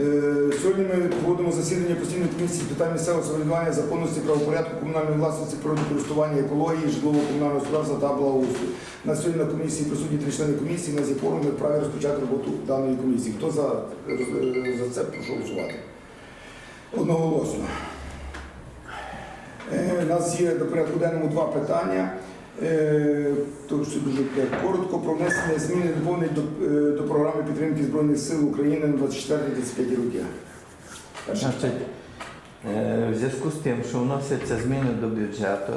Е, Сьогодні ми проводимо засідання постійної комісії з питань місцевого самоврядування, законності, правопорядку, комунальної власності, природокористування, екології, житлово-комунального господарства та благоустрою. На сьогодні на комісії присутні три члени комісії, на якому ми вправі розпочати роботу даної комісії. Хто за, е, за це прошу голосувати? Одноголосно. Е, У нас є до порядку денному два питання. Е, То що дуже коротко про внесення змін доповнень до, е, до програми підтримки Збройних сил України на 24-25 роки. Значить, е, в зв'язку з тим, що вносяться зміни до бюджету,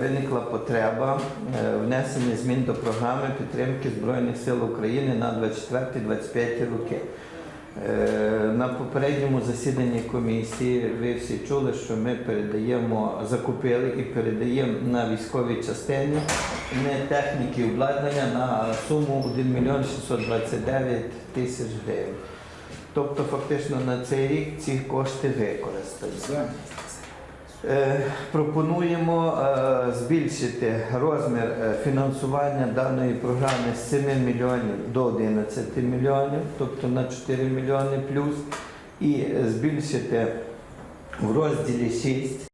виникла потреба внесення змін до програми підтримки Збройних сил України на 24-25 роки. Е, На попередньому засіданні комісії ви всі чули, що ми передаємо, закупили і передаємо на військові частини не техніки обладнання на суму 1 мільйон 629 тисяч гривень. Тобто, фактично на цей рік ці кошти використані. Е, Пропонуємо е, збільшити розмір е, фінансування даної програми з 7 мільйонів до 11 мільйонів, тобто на 4 мільйони плюс, і збільшити в розділі 6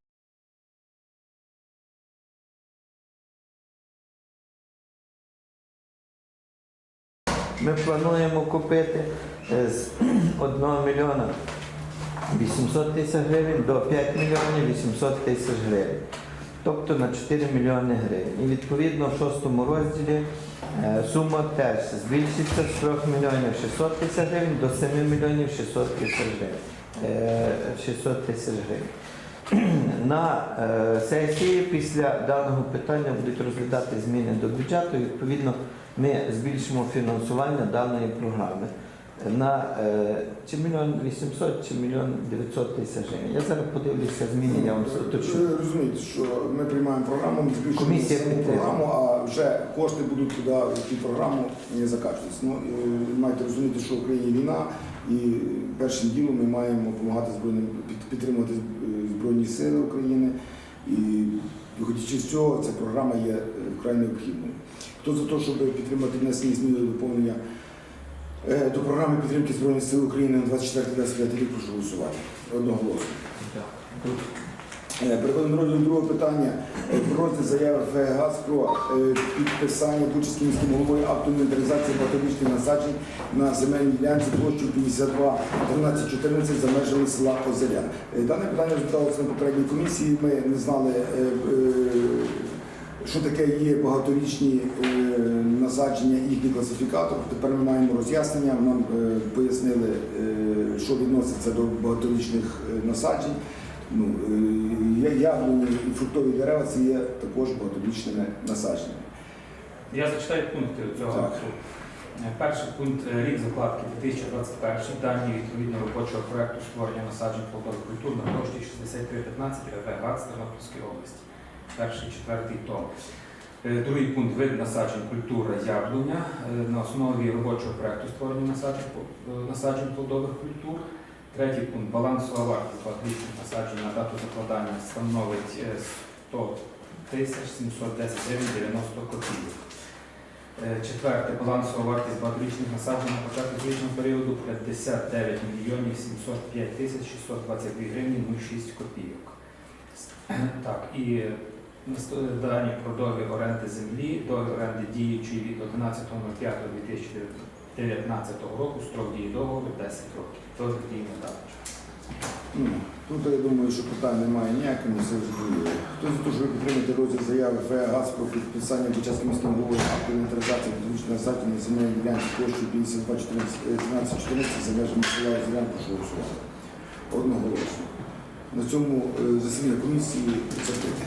Ми плануємо купити з 1 мільйона 800 тисяч гривень до 5 мільйонів 800 тисяч гривень. Тобто на 4 мільйони гривень. І відповідно в шостому розділі е, сума теж збільшиться з 3 мільйонів 600 тисяч гривень до 7 мільйонів 600 тисяч гривень. Е, 600 тисяч гривень. На е, сесії після даного питання будуть розглядати зміни до бюджету. І, Відповідно, ми збільшимо фінансування даної програми на е, чи мільйон 800, чи мільйон 900 тисяч гривень. Я зараз подивлюся зміни, я вам уточню. Ви розумієте, що ми приймаємо програму, ми збільшуємо Комісія саму підтримує. програму, а вже кошти будуть туди, в цю програму не закачуватися. Ну, маєте розуміти, що в Україні війна, і першим ділом ми маємо допомагати збройним під- підтримувати е, Збройні Сили України. І виходячи з цього, ця програма є е, вкрай необхідною. Хто за те, щоб підтримати внесення зміни до доповнення до програми підтримки Збройних сил України на 24-25 рік, прошу голосувати. Одноголосно. Е, Переходимо до другого питання. Е, Про розгляд заяви ФГАЗ про е, підписання Бучицьким міським головою акту інвентаризації багаторічних насаджень на земельній ділянці площею 52 13 14 за межами села Озеря. Е, Дане питання розглядалося на попередній комісії. Ми не знали, е, е, що таке є багаторічні е, насадження, їхній класифікатор. Тепер ми маємо роз'яснення. Нам е, пояснили, е, що відноситься до багаторічних е, насаджень. Ну, е, яблуні і фруктові дерева це є також багаторічними насадженнями. Я зачитаю пункти цього Так. Е, Перший пункт е, рік закладки 2021, дані відповідно робочого проекту створення насаджень плодових культур на площі 6315 РВ ГАЦ Тернопільської області. Перший, четвертий том. Е, Другий пункт вид насаджень культура яблуня Е, на основі робочого проекту створення насаджень, е, насаджень плодових культур. Третій пункт балансова вартість багаторічних насаджень на дату закладання становить е, 100 тисяч 710 гривень 90 копійок. Четверте, балансова вартість багаторічних насаджень на початку звичного періоду 59 мільйонів 705 тисяч 622 гривні 06 копійок. Так, і дані про договір оренди землі, договір оренди діючий від 11.05.2019 року, строк дії договору 10 років. Договір дії час. Ну, Тут я думаю, що питань немає ніяких, ми все зрозуміли. Хто за те, що ви розгляд заяви ФГАЗ про підписання Бучацьким міським головою акту інвентаризації підручної насаджень на земельній ділянці площею 52 13 14 за межами села прошу голосувати. Одноголосно. На цьому е, засідання комісії закрите.